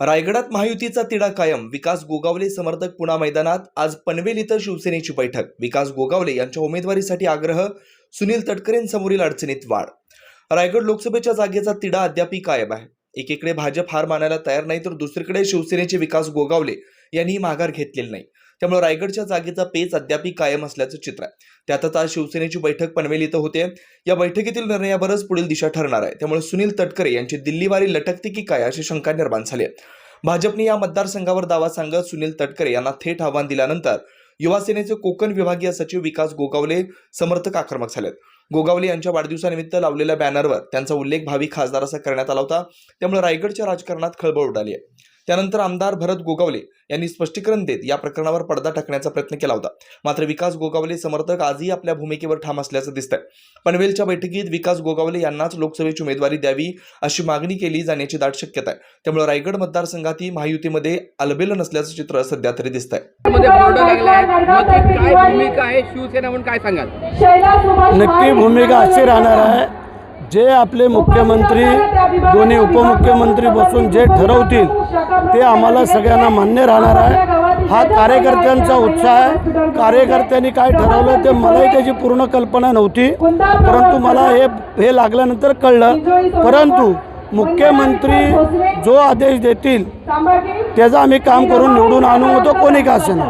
रायगडात महायुतीचा तिढा कायम. विकास गोगावले समर्थक पुणा मैदानात आज पनवेल इथं शिवसेनेची बैठक. विकास गोगावले यांच्या उमेदवारीसाठी आग्रह सुनील तटकरेंसमोरील अडचणीत वाढ. रायगड लोकसभेच्या जागेचा तिढा अद्यापही कायम आहे. एकीकडे भाजप हार मानायला तयार नाही तर दुसरीकडे शिवसेनेचे विकास गोगावले यांनी माघार घेतलेली नाही. त्यामुळे रायगडच्या जागेचा पेच अद्यापही कायम असल्याचं चित्र आहे. त्यातच आज शिवसेनेची बैठक पनवेल इथं होते. या बैठकीतील निर्णयावरच पुढील दिशा ठरणार आहे. त्यामुळे सुनील तटकरे यांची दिल्लीवारी लटकते की काय अशी शंका निर्माण झाली आहे. भाजपने या मतदारसंघावर दावा सांगत सुनील तटकरे यांना थेट आव्हान दिल्यानंतर युवा सेनेचे कोकण विभागीय सचिव विकास गोगावले समर्थक आक्रमक झालेत गोगावले यांच्या वाढदिवसानिमित्त लावलेल्या बॅनरवर त्यांचा उल्लेख भावी खासदार असा करण्यात आला होता. त्यामुळे रायगडच्या राजकारणात खळबळ उडाली आहे. त्यानंतर आमदार भरत गोगावले यांनी स्पष्टीकरण देत या प्रकरणावर पडदा टाकण्याचा प्रयत्न केला होता. मात्र विकास गोगावले समर्थक आजही आपल्या भूमिकेवर ठाम असल्याचं दिसतंय. पनवेलच्या बैठकीत विकास गोगावले यांनाच लोकसभेची उमेदवारी द्यावी अशी मागणी केली जाण्याची दाट शक्यता आहे. त्यामुळे रायगड मतदारसंघातही महायुतीमध्ये अलबेल नसल्याचं चित्र सध्या तरी दिसतंय. मध्ये बोर्ड लागलाय. मग ती काय भूमिका आहे? शिवसेना म्हणून काय सांगाल? नक्की भूमिका अशी राहणार आहे. जे आपले मुख्यमंत्री दोन्ही उपमुख्यमंत्री बसून जे ठरवतील ते आम्हाला सगळ्यांना मान्य राहणार आहे. हा कार्यकर्त्यांचा उत्साह आहे. कार्यकर्त्यांनी काय ठरवलं ते मलाही त्याची पूर्ण कल्पना नव्हती. परंतु मला हे हे लागल्यानंतर कळलं. परंतु मुख्यमंत्री जो आदेश देतील त्याचं आम्ही काम करून निवडून आणू तो कोणी का असेना?